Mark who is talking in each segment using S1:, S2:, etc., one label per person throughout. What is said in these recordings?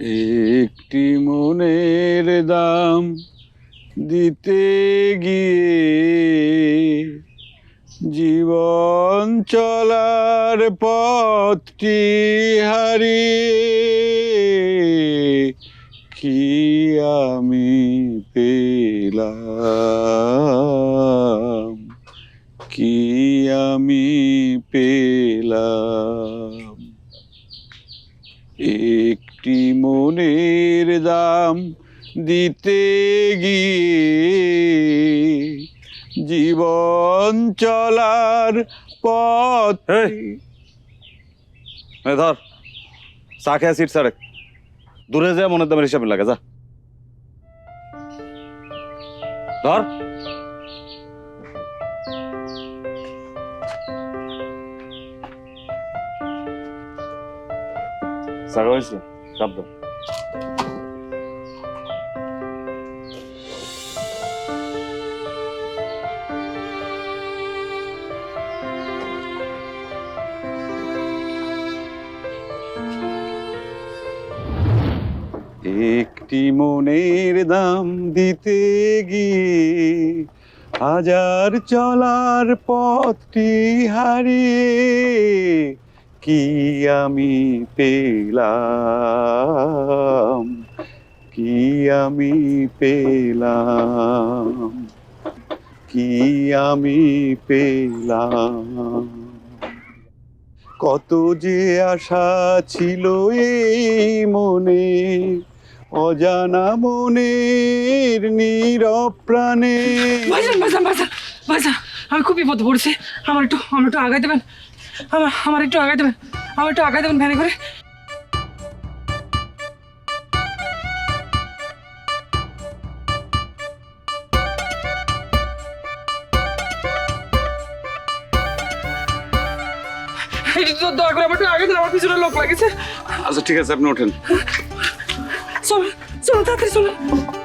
S1: একটি মনের দাম দিতে গিয়ে জীবন চলার পথটি হারিয়ে কি আমি পেলাম? কি আমি পেলাম একটি মনের দাম দিতে গিয়ে জীবন চলার পথ
S2: ধর, চা সিট সাড়ে দূরে যা, মনের দামের হিসাবে লাগে, যা। ধর। হয়েছে? কাপ দাও।
S1: একটি মনের দাম দিতে গিয়ে হাজার চলার পথটি হারিয়ে কি আমি পেলাম? কি আমি পেলাম? কি আমি পেলাম? কত যে আশা ছিল এই মনে অজানা মনের নীরব প্রাণে।
S3: ভাইজান ভাইজান ভাইজান ভাইজান আমি খুব বিপদ পড়েছি। আমার একটু আমার একটু আগাই দেবেন। আমার আমার একটু আগাই দেবেন। আমার একটু আগাই দেবেন ভ্যানে করে। দয়া করে আমার একটু আগে দিন আমার পিছনে লোক লাগেছে
S1: আচ্ছা ঠিক আছে আপনি ওঠেন।
S3: চলো চলো তাড়াতাড়ি চলো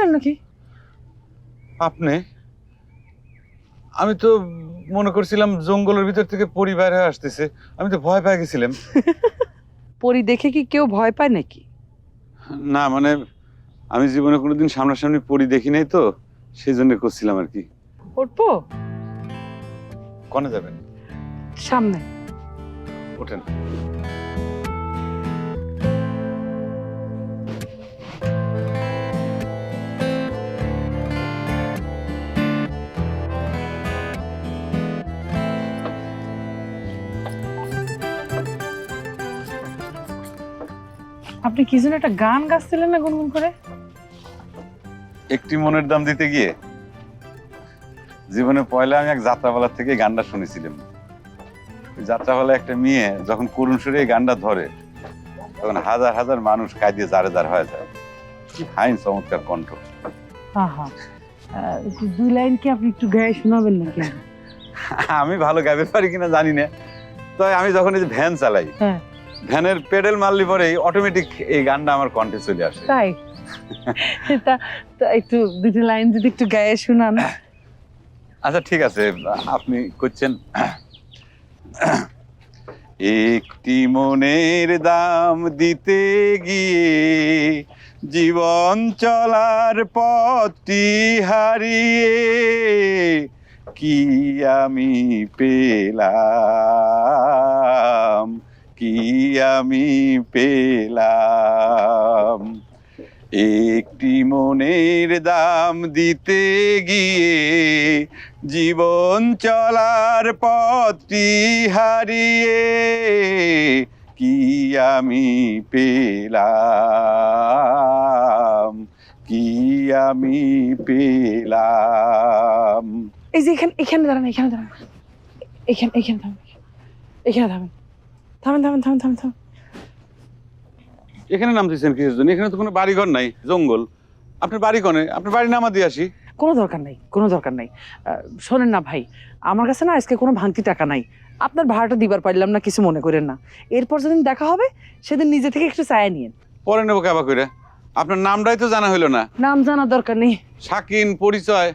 S3: চলে নাকি?
S1: আপনি? আমি তো মনে করছিলাম জঙ্গলের ভিতর থেকে পরিবার হয়ে আসতেছে। আমি তো ভয় পেয়ে গেছিলাম।
S4: পরি দেখে কি কেউ ভয় পায় নাকি?
S1: না মানে আমি জীবনে কোনোদিন সামনাসামনি পরি দেখি নাই তো সেই জন্য করছিলাম আর কি।
S4: উঠবো
S1: কনে যাবেন?
S4: সামনে।
S1: ওঠেন।
S4: আপনি কি যেন একটা গান গাচ্ছিলেন না গুনগুন করে?
S1: একটি মনের দাম দিতে গিয়ে জীবনে পয়লা আমি এক যাত্রাপালার থেকে গানটা শুনেছিলাম। যাত্রাপালা একটা মেয়ে যখন করুণ সুরে এই গানটা ধরে তখন হাজার হাজার মানুষ কাঁদিয়ে জারে জার হয়ে যায়। কি ফাইন চমৎকার কণ্ঠ।
S4: আহা। দুই লাইন কি আপনি একটু গায়ে শোনাবেন নাকি?
S1: আমি ভালো গাইতে পারি কিনা জানি না। তবে আমি যখন এই যে ভ্যান চালাই
S4: হ্যাঁ।
S1: ভ্যানের পেডেল মারলি পরেই অটোমেটিক এই গানটা আমার কণ্ঠে চলে আসে।
S4: তাই? তা একটু দুটো লাইন যদি একটু গায়ে শোনান।
S1: আচ্ছা ঠিক আছে আপনি করছেন একটি মনের দাম দিতে গিয়ে জীবন চলার পথটি হারিয়ে কি আমি পেলাম? কি আমি পেলাম? একটি মনের দাম দিতে গিয়ে জীবন চলার পথটি হারিয়ে কি আমি পেলাম? কি আমি পেলাম?
S4: এই যে এখানে এখানে দাঁড়ান এখানে দাঁড়ান। এখানে এখানে থামেন এখানে থামেন থামেন থামেন থামেন থামেন থামেন।
S1: এখানে নাম দিয়েছেন কিসের জন্য? এখানে তো কোনো বাড়িঘর নাই জঙ্গল। আপনার বাড়ি কনে? আপনার বাড়ি নামা দিয়ে আসি।
S4: কোনো দরকার নাই কোনো দরকার নাই। শোনেন না ভাই আমার কাছে না আজকে কোনো ভাঙতি টাকা নাই। আপনার ভাড়াটা দিবার পারলাম না কিছু মনে করেন না। এরপর যেদিন দেখা হবে সেদিন নিজে থেকে একটু চায়া নিয়েন।
S1: পরে নেব কাবা করে আপনার নামটাই তো জানা হইল না।
S4: নাম জানার দরকার নেই।
S1: শাকিন পরিচয়।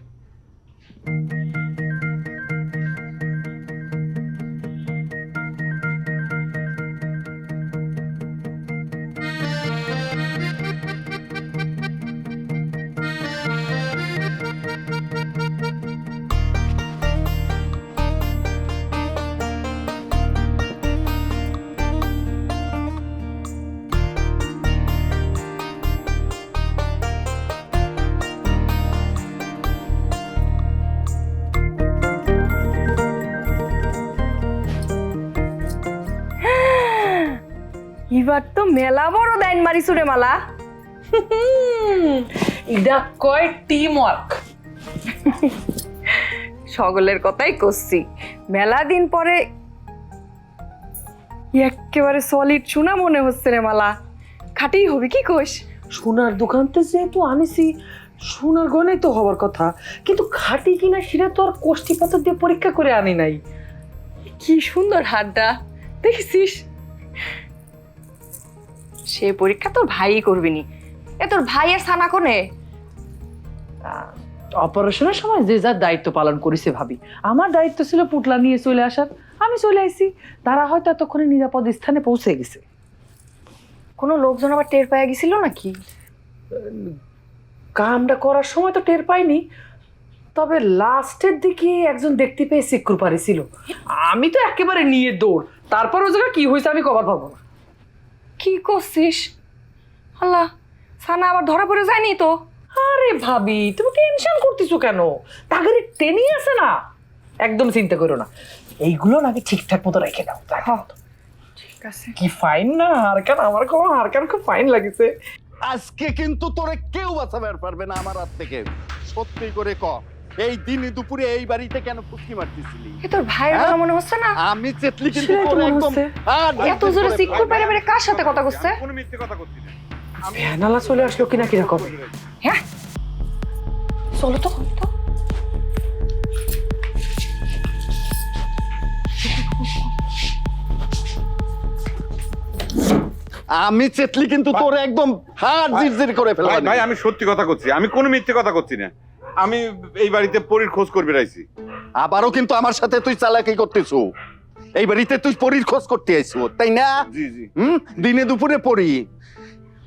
S5: মেলা বড় দাইন মারিছু রে মালা।
S4: এটা কয় টিম ওয়ার্ক
S5: সকলের কথাই করছি মেলা দিন পরে একেবারে সলিড চুনা মনে হচ্ছে রে মালা। খাটেই হবি কি কোষ
S3: সোনার দোকানতে যেহেতু আনিছি সোনার গয়নাই তো হবার কথা। কিন্তু খাটি কিনা সেটা তো আর কোষ্ঠীপাতর দিয়ে পরীক্ষা করে আনি নাই।
S5: কি সুন্দর হাতটা। দেখেছিস? সে পরীক্ষা তোর ভাই করবিনি। এ তোর ভাই আর সানা কোনে?
S4: অপারেশনের সময় যে যার দায়িত্ব পালন করেছে ভাবি। আমার দায়িত্ব ছিল পুটলা নিয়ে চলে আসার। আমি চলে আইছি। তারা হয়তো এতক্ষণে নিরাপদ স্থানে পৌঁছে গেছে।
S5: কোনো লোকজন আবার টের পাওয়া গেছিল নাকি?
S3: কামটা করার সময় তো টের পাইনি। তবে লাস্টের দিকে একজন দেখতে পেয়ে সিক্কুর পারেছিল আমি তো একেবারে নিয়ে দৌড়। তারপর ও জায়গায় কি হয়েছে আমি কবার পাবো না।
S5: কি করছিস? আল্লাহ সানা আবার ধরা পড়ে যায়নি তো?
S3: আরে ভাবি তুমি টেনশন করতেছো কেন? তাগের টেনে আছে না? একদম চিন্তা করো না। এইগুলো নাকি ঠিকঠাক মতো রেখে দাও
S5: হ্যাঁ। ঠিক আছে।
S3: কি ফাইন না হারকান আমার কোনো হারকান খুব ফাইন লাগছে?
S6: আজকে কিন্তু তোরে কেউ বাঁচাবার পারবে না আমার হাত থেকে। সত্যি করে ক। এই দিনে দুপুরে এই বাড়িতে কেন মারতেছিলি?
S5: এ তোর ভাইয়ের
S6: হ্যাঁ?
S5: কথা মনে হচ্ছে না?
S6: আমি চেতলি কিন্তু তোরে একদম
S3: হচ্ছে।
S6: হাত
S5: এত জোরে সিক্কুর পেরে পেরে কার সাথে কথা করছে?
S1: কোনো মিথ্যে কথা
S3: ফ্যানালা চলে আসলো কিনা কীরকম
S5: হ্যাঁ? চলো তো চলো তো।
S6: আমি চেতলি কিন্তু তোরে একদম হাত জিরজির করে
S1: ভাই ভাই আমি সত্যি কথা করছি আমি কোনো মিথ্যে কথা করছি না। আমি এই বাড়িতে পরীর খোঁজ করবে রাইছি।
S6: আবারও কিন্তু আমার সাথে তুই চালাকি করতেছো। এই বাড়িতে তুই পরীর খোঁজ করতে আইছো তাই না?
S1: জি জি।
S6: হুম? দিনে দুপুরে পড়ি।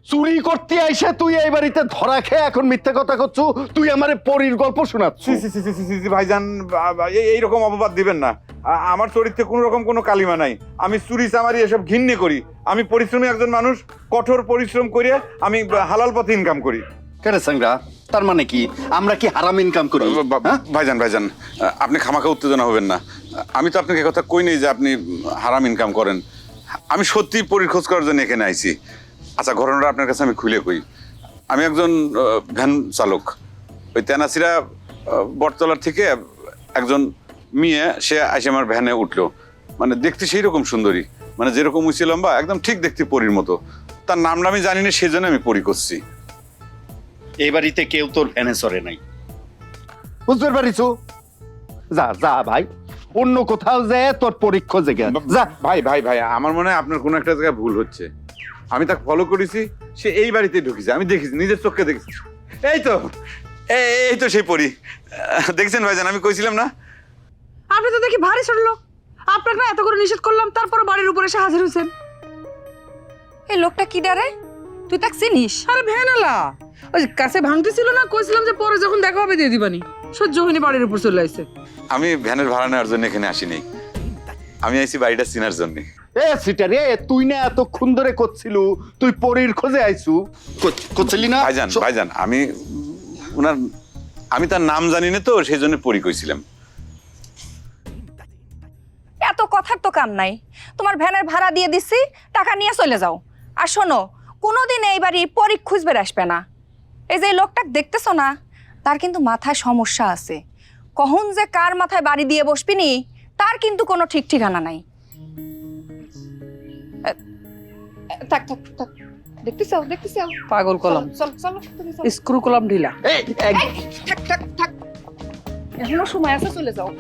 S6: চুরি করতে আইসা তুই এই বাড়িতে ধরা খেয়ে এখন মিথ্যা কথা করছ তুই আমারে পরীর গল্প শোনাচ্ছ।
S1: সি সি ভাইজান এই- এইরকম অপবাদ দিবেন না। আ- আমার চরিত্রে কোনো রকম কোনো কালিমা নাই। আমি চুরি চামারি এসব ঘিন্নে করি। আমি পরিশ্রমী একজন মানুষ কঠোর পরিশ্রম করে আমি হালাল পথে ইনকাম করি।
S6: কেরে সাংরা তার মানে কি? আমরা কি হারাম ইনকাম করি? হ্যাঁ?
S1: ভাইজান ভাইজান আপনি খামাখা উত্তেজনা হবেন না। আমি তো আপনাকে কথা কই নেই যে আপনি হারাম ইনকাম করেন। আমি সত্যি পরীর খোঁজ করার জন্য এখানে আইছি। আচ্ছা ঘটনাটা আপনার কাছে আমি খুলে কই। আমি একজন ভ্যান চালক। ওই তেনাসিরা বটতলার থেকে একজন মেয়ে সে এসে আমার ভ্যানে উঠল। মানে দেখতে সেই রকম সুন্দরী। মানে যেরকম উঁচি লম্বা একদম ঠিক দেখতে পরীর মতো। তার নাম আমি জানি না সেজন্য আমি পরি করছি।
S6: এই বাড়িতে কেউ তোর ভ্যানে চড়ে নাই। বুঝতে পারিস যা যা ভাই অন্য কোথাও যায় তোর পরীক্ষা জেগে যা।
S1: ভাই ভাই ভাই আমার মনে হয় আপনার কোনো একটা জায়গায় ভুল হচ্ছে। আমি তাকে ফলো করেছি সে এই বাড়িতে ঢুকেছে। আমি দেখেছি নিজের চোখে দেখেছি। এই তো এই এই তো সেই পরি। দেখছেন ভাইজান আমি কইছিলাম না?
S4: আপনি তো দেখি ভারী লোক। আপনাকে না এত করে নিষেধ করলাম তারপর বাড়ির উপরে এসে হাজির হয়েছেন
S5: এই লোকটা কি ডারে তুই তাক চিনিস?
S4: আরে ভ্যানালা ওই কাছে ভাঙতে ছিল না কইছিলাম যে পরে যখন দেখা হবে দিয়ে দিবানি। সহ্য হয়নি বাড়ির উপর চলে আসছে
S1: আমি ভ্যানের ভাড়া নেওয়ার জন্য এখানে আসিনি। আমি আইছি বাড়িটা চিনার জন্য।
S6: এ সিটার এ তুই না এতক্ষণ ধরে করছিল তুই পরীর খোঁজে আইছু। করছ- করছিলি না?
S1: ভাইজান ভাইজান আমি ওনার আমি তার নাম জানি না তো সেই জন্য পরি কইছিলাম।
S5: এত কথার তো কাম নাই। তোমার ভ্যানের ভাড়া দিয়ে দিছি টাকা নিয়ে চলে যাও। আর শোনো কোনোদিন এই বাড়ি পরীক খুঁজবে আসবে না। এই যে লোকটা দেখতেছো না তার কিন্তু মাথায় সমস্যা আছে। কখন যে কার মাথায় বাড়ি দিয়ে বসবিনি তার কিন্তু কোনো ঠিক ঠিকানা নাই। থাক থাক থাক। দেখতেছ দেখতেছ?
S4: পাগল কলম।
S5: চল চলো তুমি
S4: স্ক্রু কলম ঢিলা।
S6: এই, এক-
S5: থাক থাক থাক। এখনও সময় আছে চলে যাও।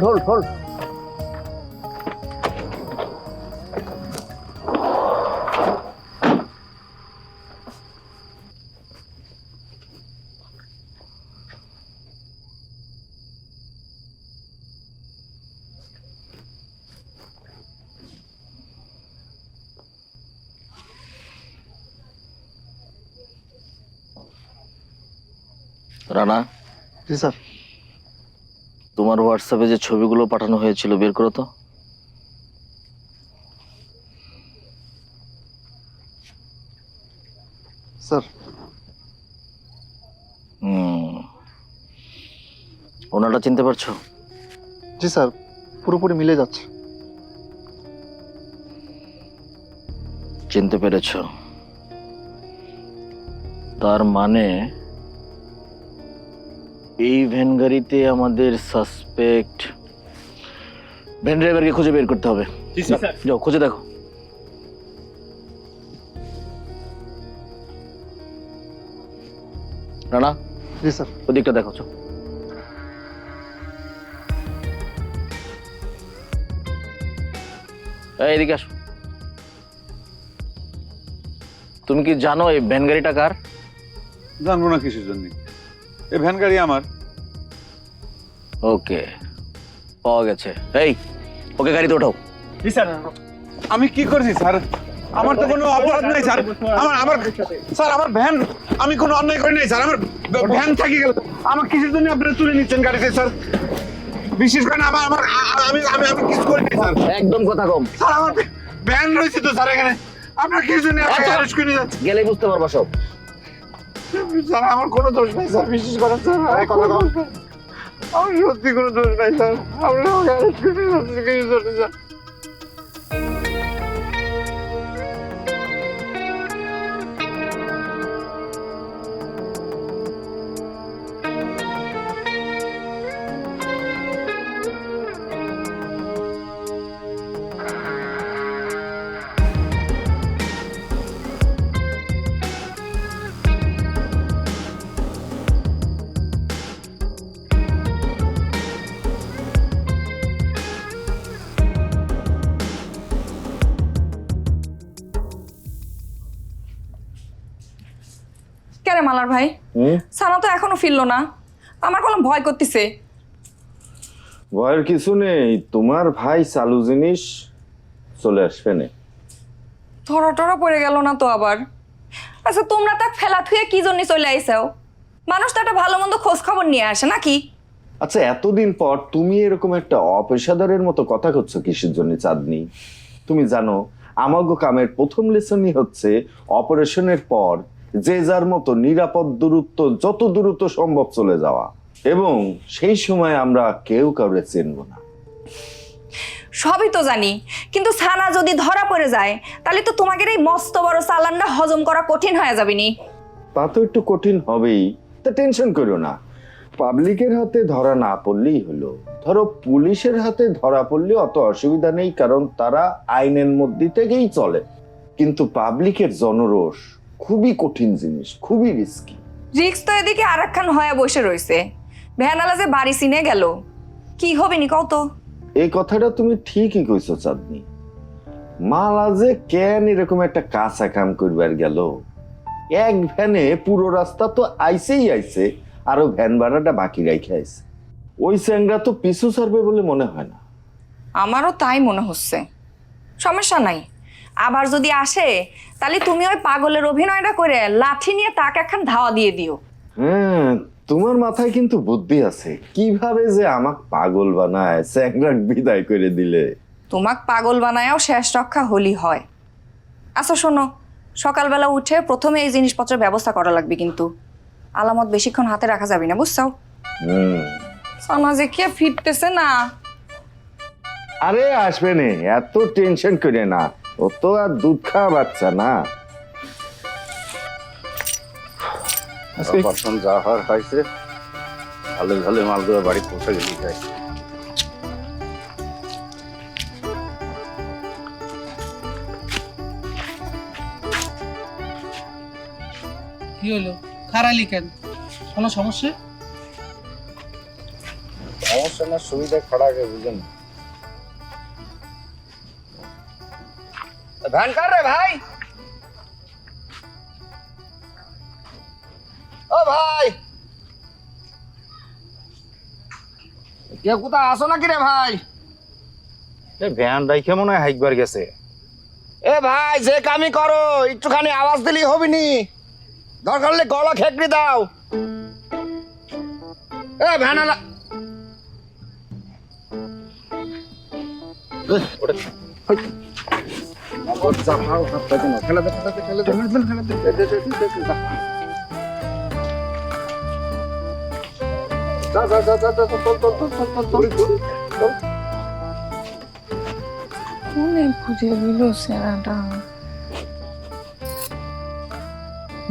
S7: hold, hold, hold. Rana
S8: ji sir
S7: তোমার হোয়াটসঅ্যাপে যে ছবিগুলো পাঠানো হয়েছিল বের করো তো।
S8: স্যার।
S7: ওনাটা চিনতে পারছ?
S8: জি স্যার পুরোপুরি মিলে যাচ্ছে।
S7: চিনতে পেরেছ। তার মানে এই ভ্যান গাড়িতে আমাদের সাসপেক্ট ভ্যান ড্রাইভারকে খুঁজে বের করতে হবে। যাও খুঁজে দেখো। রানা?
S8: জি স্যার।
S7: ওদিকটা দেখো চো। এই, এদিকে আসো। তুমি কি জানো এই ভ্যান গাড়িটা কার?
S1: জানব না কিসের জন্য। এই ভ্যান গাড়ি আমার।
S7: ওকে। পাওয়া গেছে। এই ওকে গাড়িতে ওঠাও। স্যার।
S1: আমি কি করছি স্যার? আমার তো কোনো অপরাধ নাই স্যার। আমার আমার স্যার আমার ভ্যান আমি কোনো অন্যায় করি নাই স্যার। আমার ভ্যান থাকি গেল। আমার কিসের জন্য আপনারা তুলে নিচ্ছেন গাড়িতে স্যার? বিশেষ করে আমার আমার আমি আমি আমি কিছু করি স্যার।
S7: একদম কথা কম।
S1: স্যার আমার ভ্যান রয়েছে তো স্যার এখানে। আপনার কিসের জন্য
S7: এত-
S1: অ্যারেস্ট করে নিয়ে যাচ্ছেন?
S7: গেলেই বুঝতে পারবা সব।
S1: স্যার আমার কোনো দোষ নাই স্যার বিশ্বাস করেন স্যার। আমার কোনো। দোষ নাই। আমার সত্যি কোনো দোষ নাই স্যার। আমরা অ্যারেস্ট করে স্যার।
S5: মালার ভাই। সানা তো এখনও ফিরলো না। আমার কলম ভয় করতেছে।
S2: ভয়ের কিছু নেই। তোমার ভাই চালু জিনিস চলে আসবে না।
S5: ধরা টরা পড়ে গেল না তো আবার। আচ্ছা তোমরা তাক ফেলা থুয়ে কি জন্য চলে আইসাও? মানুষ তো একটা ভালো মন্দ খোঁজ খবর নিয়ে আসে নাকি?
S2: আচ্ছা এতদিন পর তুমি এরকম একটা অপেশাদারের মতো কথা করছ কিসের জন্য চাঁদনি? তুমি জানো আমাগো কামের প্রথম লেসনই হচ্ছে অপারেশনের পর যে যার মতো নিরাপদ দূরত্ব যত দূরত্ব সম্ভব চলে যাওয়া। এবং সেই সময় আমরা কেউ কাউরে চিনব না।
S5: সবই তো জানি। কিন্তু ছানা যদি ধরা পড়ে যায় তাহলে তো তোমাকে এই মস্ত বড় চালানটা হজম করা কঠিন হয়ে যাবে নি।
S2: তা তো একটু কঠিন হবেই। তা টেনশন করো না। পাবলিকের হাতে ধরা না পড়লেই হলো। ধরো পুলিশের হাতে ধরা পড়লে অত অসুবিধা নেই কারণ তারা আইনের মধ্যে থেকেই চলে। কিন্তু পাবলিকের জনরোষ খুবই কঠিন জিনিস খুবই রিস্কি
S5: রিক্স তো এদিকে আর একখান হয়ে বসে রয়েছে ভ্যানালা যে বাড়ি সিনে গেল। কি হবে নি কত
S2: এই কথাটা তুমি ঠিকই কইছো চাঁদনি। মালা যে কেন এরকম একটা কাঁচা কাম করবার গেল? এক ভ্যানে পুরো রাস্তা তো আইসেই আইছে আরও ভ্যান ভাড়াটা বাকি রাইখে আইছে ওই স্যাংরা তো পিছু ছাড়বে বলে মনে হয় না।
S5: আমারও তাই মনে হচ্ছে। সমস্যা নাই। আবার যদি আসে তাহলে তুমি ওই পাগলের অভিনয়টা করে লাঠি নিয়ে তাকে একখান ধাওয়া দিয়ে দিও।
S2: হ্যাঁ তোমার মাথায় কিন্তু বুদ্ধি আছে। কীভাবে যে আমাক পাগল বানায় স্যাংরাক বিদায় করে দিলে।
S5: তোমাক পাগল বানায়ও শেষ রক্ষা হলি হয়। আচ্ছা শোনো সকালবেলা উঠে প্রথমে এই জিনিসপত্রের ব্যবস্থা করা লাগবে কিন্তু। আলামত বেশিক্ষণ হাতে রাখা যাবে না বুঝছ
S2: হুম।
S5: সমাজে কে ফিরতেছে না।
S2: আরে আসবে নে এত টেনশন করে না। ও তো আর দুধ খাওয়া বাচ্চা না।
S6: অপারেশন যা হওয়ার হয়েছে ভালো ভালো মালগুলো বাড়ি পৌঁছে গেলি যায়
S4: কি হলো? খারালি কেন? কোনো সমস্যা?
S6: সমস্যা না সুবিধা খাড়া গে বুঝেন। ভ্যান কার রে ভাই। ও ভাই। কে কোথায় আসো নাকি রে ভাই? এ ভ্যান রাইখে মনে হয় হাইকবার গেছে। এ ভাই যে কামি করো একটুখানি আওয়াজ দিলেই হবি নি। দরকার হলে গলা খেকড়ি দাও। এ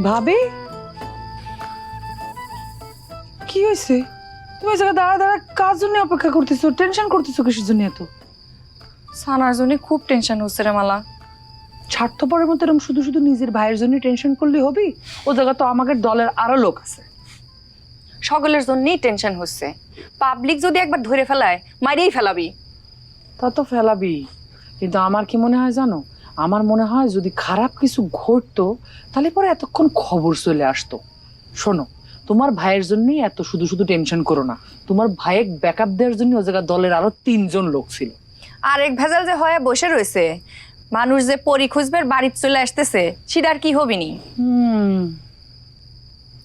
S4: ভাবি? কি হয়েছে? তুমি জায়গায় দাঁড়া দাঁড়া কার জন্য অপেক্ষা করতেছো? টেনশন করতেছো কিসের জন্য এত?
S5: সানার জন্য খুব টেনশন হচ্ছে রে মালা।
S4: স্বার্থপরের মতো এরকম শুধু শুধু নিজের ভাইয়ের জন্য টেনশন করলে হবি? ও জায়গা তো আমাদের দলের আরও লোক আছে।
S5: সকলের জন্যই টেনশন হচ্ছে। পাবলিক যদি একবার ধরে ফেলায় মারিয়েই ফেলাবি।
S4: তা তো ফেলাবি। কিন্তু আমার কি মনে হয় জানো? আমার মনে হয় যদি খারাপ কিছু ঘটতো তাহলে পরে এতক্ষণ খবর চলে আসতো। শোনো তোমার ভাইয়ের জন্যই এত শুধু শুধু টেনশন করো না। তোমার ভাইয়ের ব্যাকআপ দেওয়ার জন্য ও জায়গায় দলের আরও তিনজন লোক ছিল।
S5: আর এক ভেজাল যে হয়ে বসে রয়েছে। মানুষ যে পরি খুঁজবে বাড়িতে চলে আসতেছে সেটা আর কি হবিনি?
S4: হুম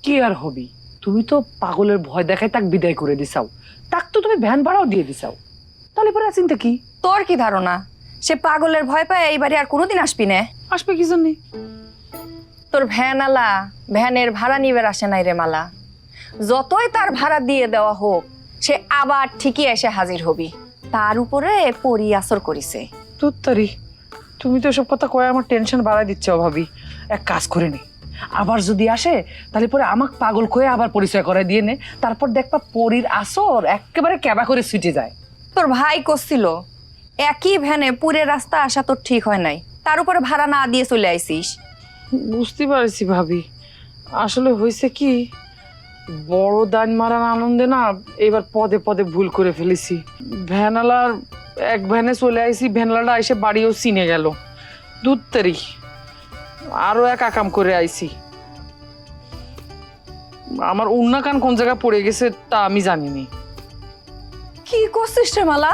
S4: কি আর হবি? তুমি তো পাগলের ভয় দেখায় তাক বিদায় করে দিছাও। তাক তো তুমি ভ্যান ভাড়াও দিয়ে দিছাও। তাহলে পরে চিন্তা কি?
S5: তোর কি ধারণা? সে পাগলের ভয় পায় এই বাড়ি আর কোনোদিন আসবি না।
S4: আসবে কি জন্যে?
S5: তোর ভ্যান আলা ভ্যানের ভাড়া নিবে আসে নাই রে মালা। যতই তার ভাড়া দিয়ে দেওয়া হোক সে আবার ঠিকই এসে হাজির হবি। তার উপরে পরি আসর করিছে।
S4: তুত্তারি তুমি তো এসব কথা কয়ে আমার টেনশন বাড়াই দিচ্ছ ভাবি। এক কাজ করে নে। আবার যদি আসে তাহলে পরে আমাকে পাগল কয়ে আবার পরিচয় করে দিয়ে নে। তারপর দেখবা পরীর আসর একেবারে ক্যাবা করে ছুটে যায়।
S5: তোর ভাই করছিল। একই ভ্যানে পুরে রাস্তা আসা তোর ঠিক হয় নাই। তার উপরে ভাড়া না দিয়ে চলে আইসিস।
S4: বুঝতে পারছি ভাবি। আসলে হয়েছে কি বড় দান মারার আনন্দে না এবার পদে পদে ভুল করে ফেলেছি। ভ্যানালার এক ভ্যানে চলে আইসি ভ্যানালাটা এসে বাড়িও চিনে গেল। দুধ তারি আরও এক আকাম করে আইসি আমার উন্না কান কোন জায়গায় পড়ে গেছে তা আমি জানিনি।
S5: কি করছিস রে মালা?